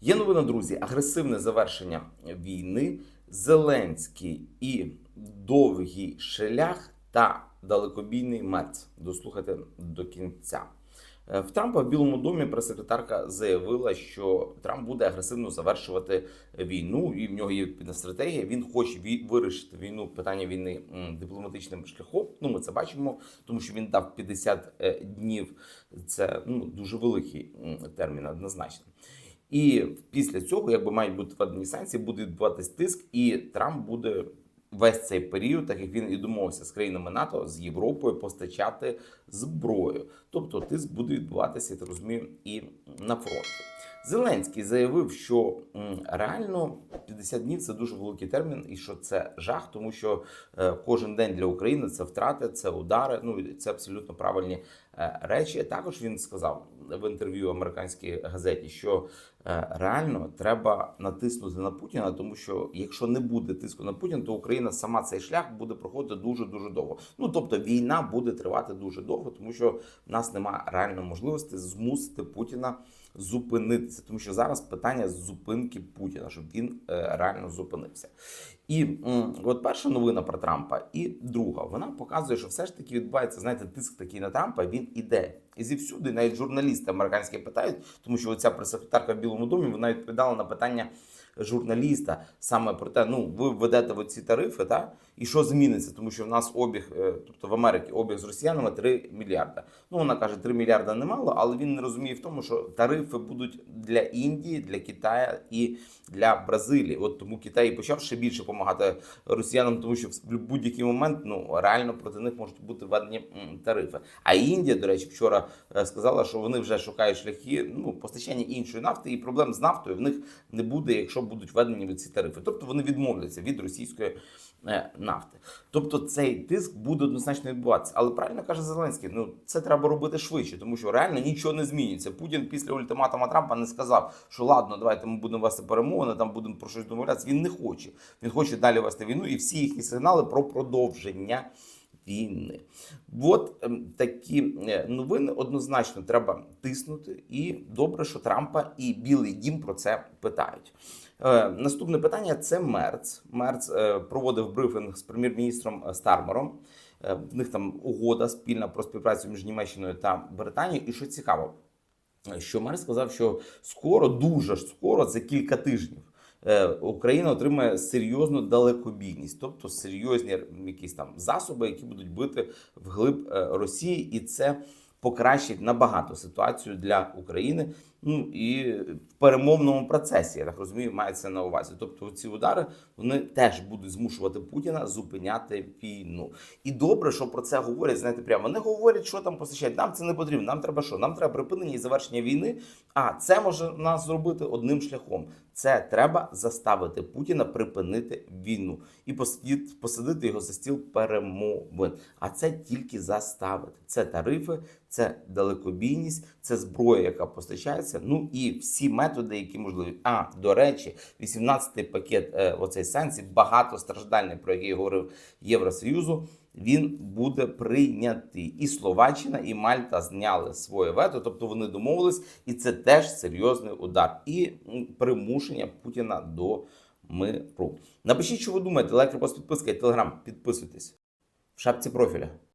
Є новина, друзі, агресивне завершення війни, Зеленський і довгий шлях та далекобійний мерц. Дослухайте до кінця. Е, В Трампа в Білому домі прес-секретарка заявила, що Трамп буде агресивно завершувати війну, і в нього є відповідна стратегія. Він хоче вирішити війну, питання війни дипломатичним шляхом. Ну, ми це бачимо, тому що він дав 50 е, днів. Це ну дуже великий термін, однозначно. І після цього, якби мають бути введені санкції, буде відбуватись тиск, і Трамп буде весь цей період, так як він і домовився з країнами НАТО, з Європою постачати зброю. Тобто тиск буде відбуватися, я так розумію, і на фронті. Зеленський заявив, що реально 50 днів це дуже великий термін, і що це жах, тому що е, кожен день для України це втрати, це удари. Ну це абсолютно правильні речі. Також він сказав в інтерв'ю американській газеті, що е, реально треба натиснути на Путіна, тому що якщо не буде тиску на Путіна, то Україна сама цей шлях буде проходити дуже дуже довго. Ну тобто війна буде тривати дуже довго, тому що в нас немає реальної можливості змусити Путіна зупинитися, тому що зараз питання зупинки Путіна, щоб він е, реально зупинився. І от перша новина про Трампа, і друга, вона показує, що все ж таки відбувається, знаєте, тиск такий на Трампа. Він іде. І зівсюди, навіть журналісти американські питають, тому що оця прес-секретарка в Білому домі вона відповідала на питання журналіста саме про те, ну ви введете в ці тарифи, та і що зміниться, тому що в нас обіг, е, тобто в Америці обіг з росіянами 3 мільярда. Ну вона каже, 3 мільярда немало, але він не розуміє в тому, що тарифи будуть для Індії, для Китаю і для Бразилії. От тому Китай почав ще більше допомагати росіянам, тому що в будь-який момент ну реально проти них можуть бути введені тарифи. А Індія, до речі, вчора е, сказала, що вони вже шукають шляхи ну постачання іншої нафти, і проблем з нафтою в них не буде, якщо будуть введені ці тарифи. Тобто вони відмовляться від російської е, нафти. Тобто цей тиск буде однозначно відбуватися. Але правильно каже Зеленський, ну це треба робити швидше, тому що реально нічого не змінюється. Путін після ультиматума Трампа не сказав, що ладно, давайте ми будемо вести перемовини, там будемо про щось домовлятися. Він не хоче. Він хоче далі вести війну, і всі їхні сигнали про продовження. Війни, от ем, такі е, новини однозначно треба тиснути, і добре, що Трампа і Білий Дім про це питають. Е, наступне питання це Мерц. Мерц е, проводив брифінг з прем'єр-міністром Стармером. В них там угода спільна про співпрацю між Німеччиною та Британією. І що цікаво, що Мерц сказав, що скоро, дуже скоро, це кілька тижнів. Е, Україна отримає серйозну далекобійність, тобто серйозні якісь там засоби, які будуть бити вглиб е, Росії, і це покращить набагато ситуацію для України. Ну і в перемовному процесі, я так розумію, мається на увазі. Тобто, ці удари вони теж будуть змушувати Путіна зупиняти війну. І добре, що про це говорять. Знаєте, прямо вони говорять, що там постачають. Нам це не потрібно. Нам треба що? Нам треба припинення і завершення війни. А це може нас зробити одним шляхом. Це треба заставити Путіна припинити війну і посадити його за стіл перемовин. А це тільки заставити. Це тарифи, це далекобійність, це зброя, яка постачається. Ну і всі методи, які можливі. А до речі, 18-й пакет е, оцей санкцій, багатостраждальний, про який говорив Євросоюзу. Він буде прийнятий, і Словаччина, і Мальта зняли своє вето, тобто вони домовились, і це теж серйозний удар і примушення Путіна до миру. Напишіть, що ви думаєте, лайк, репост, підписка і телеграм. Підписуйтесь в шапці профіля.